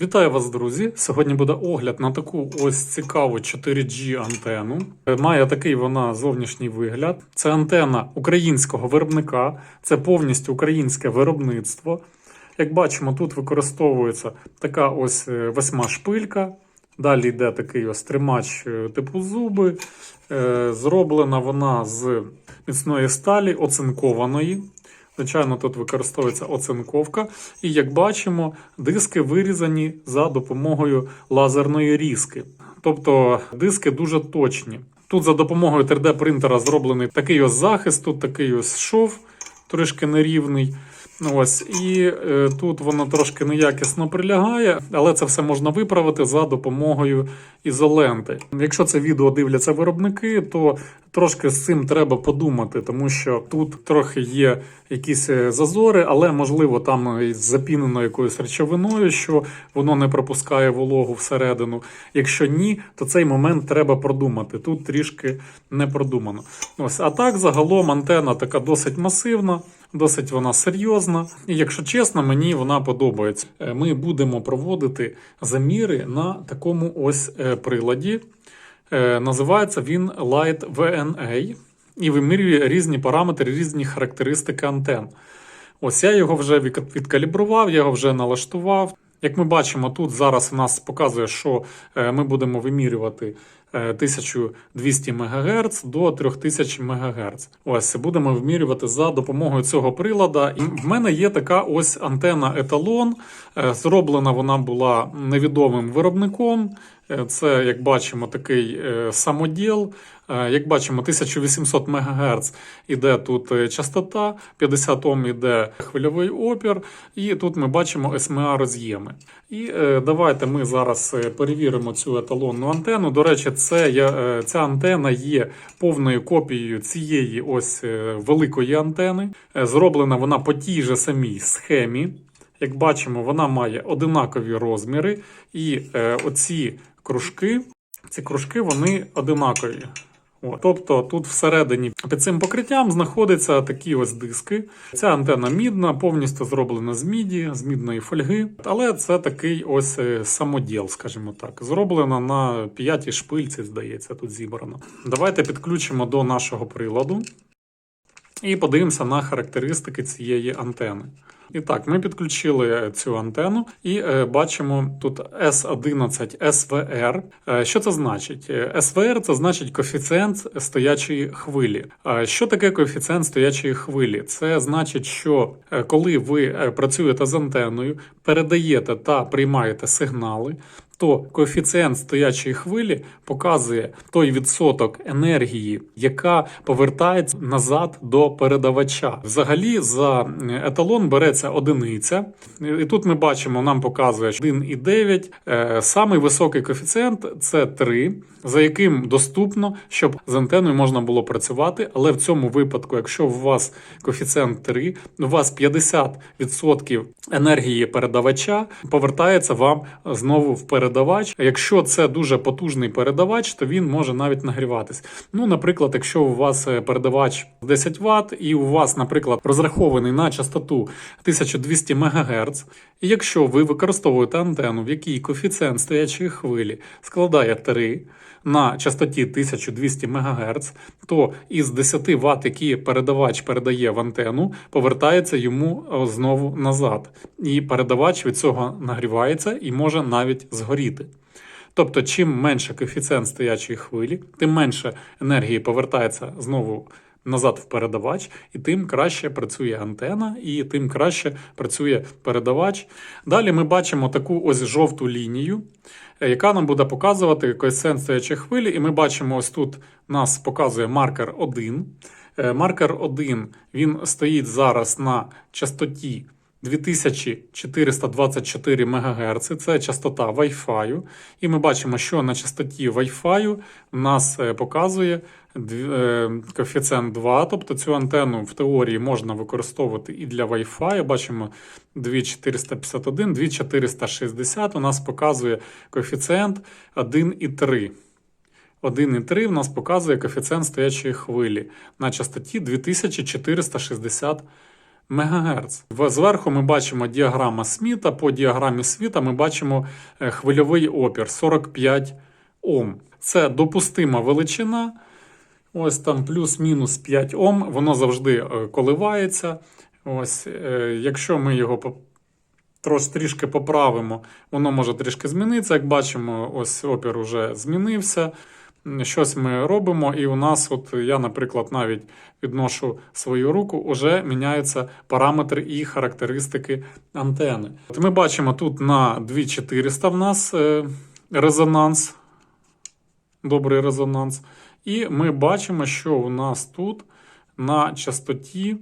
Вітаю вас, друзі! Сьогодні буде огляд на таку ось цікаву 4G антенну. Е, Має такий вона зовнішній вигляд. Це антенна українського виробника, це повністю українське виробництво. Як бачимо, тут використовується така ось е, восьма шпилька. Далі йде такий ось тримач е, типу зуби. Зроблена вона з міцної сталі, оцинкованої. Звичайно, тут використовується оцинковка, і як бачимо, диски вирізані за допомогою лазерної різки. Тобто диски дуже точні. Тут за допомогою 3D-принтера зроблений такий ось захист, тут такий ось шов, трішки нерівний. Ось, і е, тут воно трошки неякісно прилягає, але це все можна виправити за допомогою ізоленти. Якщо це відео дивляться виробники, то трошки з цим треба подумати, тому що тут трохи є якісь е, зазори, але можливо там запінено якоюсь речовиною, що воно не пропускає вологу всередину. Якщо ні, то цей момент треба продумати. Тут трішки не продумано. Ось, а так загалом антенна така досить масивна. Досить вона серйозна, і якщо чесно, мені вона подобається. Е, Ми будемо проводити заміри на такому ось е, приладі. Е, Називається він Light VNA і вимірює різні параметри, різні характеристики антен. Ось я його вже відкалібрував, я його вже налаштував. Як ми бачимо, тут зараз у нас показує, що ми будемо вимірювати 1200 МГц до 3000 МГц. Ось будемо вмірювати за допомогою цього прилада. І в мене є така ось антенна еталон. Е, Зроблена вона була невідомим виробником. Е, Це, як бачимо, такий е, самоділ. Е, Як бачимо, 1800 МГц іде тут частота, 50 Ом іде хвильовий опір, і тут ми бачимо СМА роз'єми. І давайте ми зараз перевіримо цю еталонну антенну. До речі, це, є, ця антенна є повною копією цієї ось великої антени. Зроблена вона по тій же самій схемі. Як бачимо, вона має одинакові розміри, і оці кружки, ці кружки вони одинакові. От. Тобто тут всередині під цим покриттям знаходяться такі ось диски. Ця антенна мідна, повністю зроблена з міді, з мідної фольги. Але це такий ось е, самоділ, скажімо так. Зроблена на п'ятій шпильці, здається, тут зібрано. Давайте підключимо до нашого приладу і подивимося на характеристики цієї антени. І так, ми підключили цю антенну і е, бачимо тут S11 SVR. Е, що це значить? Е, SVR це значить коефіцієнт стоячої хвилі. Е, що таке коефіцієнт стоячої хвилі? Це значить, що е, коли ви е, працюєте з антенною, передаєте та приймаєте сигнали, то коефіцієнт стоячої хвилі показує той відсоток енергії, яка повертається назад до передавача. Взагалі, за еталон береться одиниця, і тут ми бачимо, нам показує 1,9. Е, Самий високий коефіцієнт це 3, за яким доступно, щоб з антеною можна було працювати. Але в цьому випадку, якщо у вас коефіцієнт 3, у вас 50% енергії передавача повертається вам знову в передавач. Якщо це дуже потужний передавач, то він може навіть нагріватись. Ну, наприклад, якщо у вас е, передавач 10 Вт, і у вас, наприклад, розрахований на частоту 1200 МГц, якщо ви використовуєте антенну, в якій коефіцієнт стоячої хвилі складає 3 на частоті 1200 МГц, то із 10 Вт, які передавач передає в антенну, повертається йому знову назад. І передавач від цього нагрівається і може навіть згоріти. Тобто, чим менше коефіцієнт стоячої хвилі, тим менше енергії повертається знову назад в передавач, і тим краще працює антена, і тим краще працює передавач. Далі ми бачимо таку ось жовту лінію, е, яка нам буде показувати коефіцієнт стоячої хвилі, і ми бачимо, ось тут нас показує маркер 1. Е, Маркер 1 він стоїть зараз на частоті 2424 МГц, це частота Wi-Fi. І ми бачимо, що на частоті Wi-Fi у нас е, показує е, коефіцієнт 2, тобто цю антенну в теорії можна використовувати і для Wi-Fi. Бачимо 2451, 2460 у нас показує коефіцієнт 1,3. 1,3 в нас показує коефіцієнт стоячої хвилі на частоті 2460 МГц. Зверху ми бачимо діаграма Сміта. По діаграмі Сміта ми бачимо е, хвильовий опір 45 Ом. Це допустима величина. Ось там плюс-мінус 5 Ом. Воно завжди е, коливається. Ось, е, якщо ми його по- трош трішки поправимо, воно може трішки змінитися. Як бачимо, ось опір уже змінився. Щось ми робимо, і у нас, от я, наприклад, навіть відношу свою руку, уже міняються параметри і характеристики антени. От ми бачимо тут на 2400 в нас е, резонанс, добрий резонанс. І ми бачимо, що у нас тут на частоті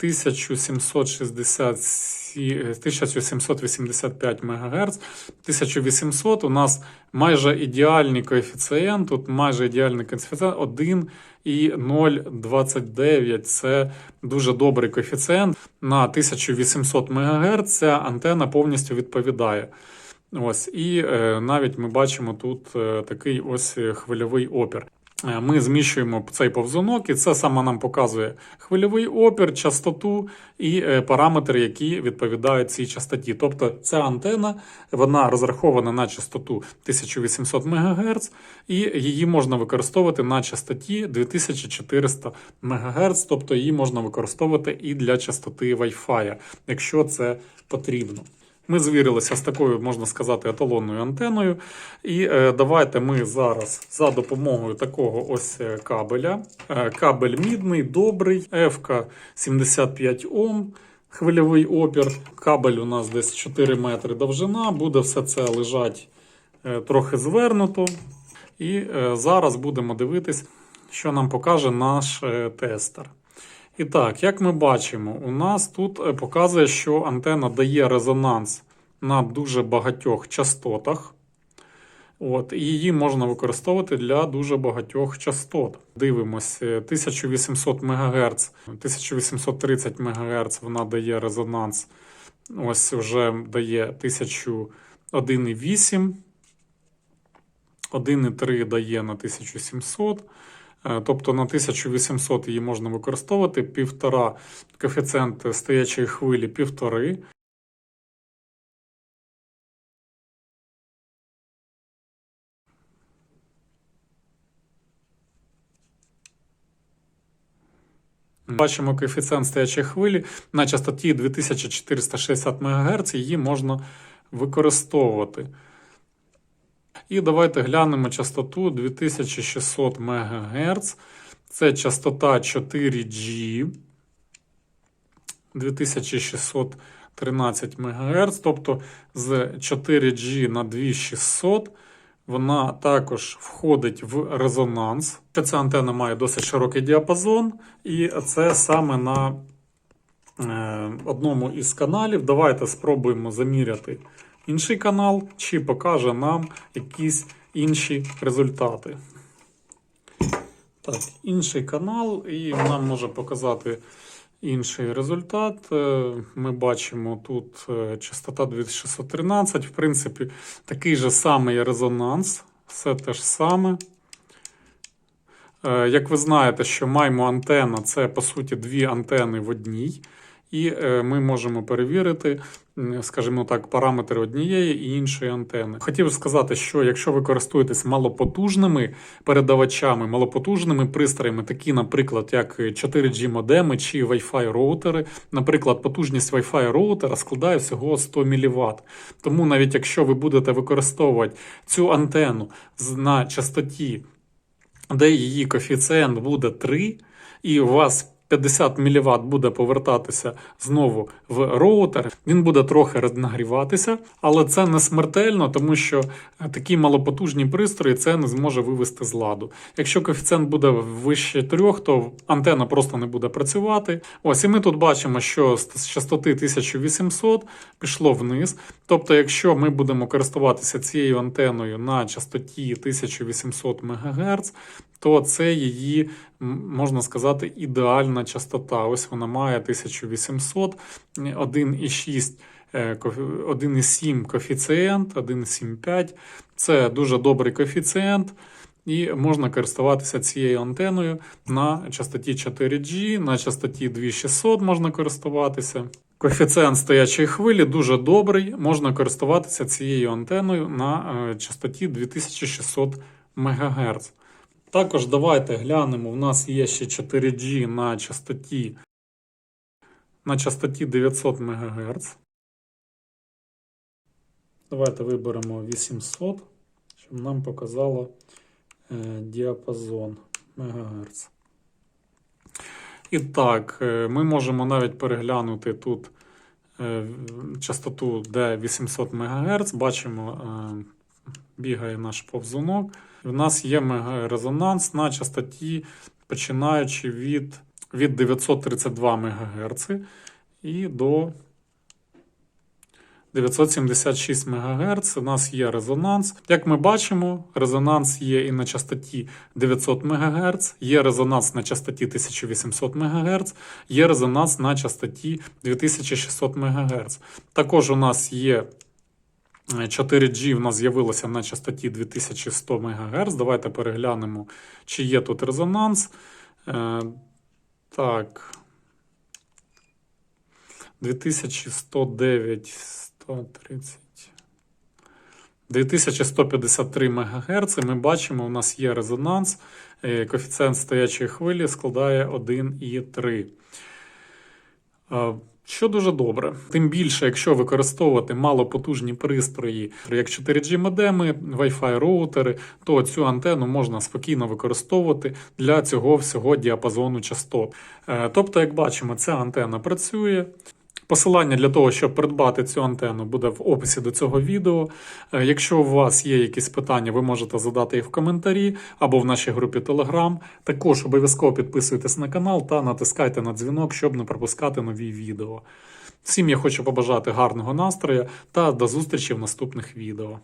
1760, 1785 МГц. 1800 у нас майже ідеальний коефіцієнт. Тут майже ідеальний коефіцієнт 1 і 0,29. Це дуже добрий коефіцієнт. На 1800 МГц ця антена повністю відповідає. Ось, і е, навіть ми бачимо тут е, такий ось е, хвильовий опір. Е, Ми зміщуємо цей повзунок, і це саме нам показує хвильовий опір, частоту і е, параметри, які відповідають цій частоті. Тобто ця антена вона розрахована на частоту 1800 МГц, і її можна використовувати на частоті 2400 МГц, тобто її можна використовувати і для частоти Wi-Fi, якщо це потрібно. Ми звірилися з такою, можна сказати, еталонною антеною. І е, давайте ми зараз за допомогою такого ось е, кабеля. Е, кабель мідний, добрий, FK 75 Ом, хвильовий опір. Кабель у нас десь 4 метри довжина. Буде все це лежать трохи звернуто. І зараз будемо дивитись, що нам покаже наш тестер. І так, як ми бачимо, у нас тут е, показує, що антена дає резонанс на дуже багатьох частотах. От, і її можна використовувати для дуже багатьох частот. Дивимося, 1800 МГц, 1830 МГц вона дає резонанс. Ось вже дає 1001,8. 1,3 дає на 1700. Е, Тобто на 1800 її можна використовувати, півтора коефіцієнт стоячої хвилі півтори. Бачимо коефіцієнт стоячої хвилі на частоті 2460 МГц, її можна використовувати. І давайте глянемо частоту 2600 МГц. Це частота 4G 2613 МГц. Тобто з 4G на 2600 вона також входить в резонанс. Ця антенна має досить широкий діапазон, і це саме на е, одному із каналів. Давайте спробуємо заміряти інший канал, чи покаже нам якісь інші результати. Так, інший канал, і нам може показати інший результат. Е, Ми бачимо тут е, частота 2613. В принципі, такий же самий резонанс, все те ж саме. Е, Як ви знаєте, що маємо антенна це по суті дві антени в одній. І е, ми можемо перевірити, скажімо так, параметри однієї і іншої антени. Хотів сказати, що якщо ви користуєтесь малопотужними передавачами, малопотужними пристроями, такі, наприклад, як 4G модеми чи Wi-Fi роутери, наприклад, потужність Wi-Fi роутера складає всього 100 мВт. Тому навіть якщо ви будете використовувати цю антенну на частоті де її коефіцієнт буде 3, і у вас 50 мВт буде повертатися знову в роутер, він буде трохи нагріватися, але це не смертельно, тому що е, такі малопотужні пристрої це не зможе вивести з ладу. Якщо коефіцієнт буде вище 3, то антенна просто не буде працювати. Ось і ми тут бачимо, що з частоти 1800 пішло вниз. Тобто, якщо ми будемо користуватися цією антеною на частоті 1800 МГц, то це її, можна сказати, ідеальна частота. Ось вона має 1800, 1,6, е, 1,7 коефіцієнт, 1,75. Це дуже добрий коефіцієнт. і можна користуватися цією антеною на частоті 4G, на частоті 2600 можна користуватися. Коефіцієнт стоячої хвилі дуже добрий, можна користуватися цією антеною на е, частоті 2600 МГц. Також давайте глянемо, у нас є ще 4G на частоті, на частоті 900 МГц. Давайте виберемо 800, щоб нам показало е, діапазон МГц. І так, е, ми можемо навіть переглянути тут е, частоту, де 800 МГц. Бачимо, бігає наш повзунок. В нас є мегарезонанс на частоті, починаючи від, від 932 МГц і до 976 МГц. У нас є резонанс. Як ми бачимо, резонанс є і на частоті 900 МГц, є резонанс на частоті 1800 МГц, є резонанс на частоті 2600 МГц. Також у нас є 4G в нас з'явилося на частоті 2100 МГц. Давайте переглянемо, чи є тут резонанс. Е, Так. 2109, 130. 2153 МГц. Ми бачимо, у нас є резонанс. Е, Коефіцієнт стоячої хвилі складає 1,3. Що дуже добре. Тим більше, якщо використовувати малопотужні пристрої, як 4G модеми, Wi-Fi роутери, то цю антенну можна спокійно використовувати для цього всього діапазону частот. Е, Тобто, як бачимо, ця антенна працює. Посилання для того, щоб придбати цю антенну, буде в описі до цього відео. Е, Якщо у вас є якісь питання, ви можете задати їх в коментарі або в нашій групі Telegram. Також обов'язково підписуйтесь на канал та натискайте на дзвінок, щоб не пропускати нові відео. Всім я хочу побажати гарного настрою та до зустрічі в наступних відео.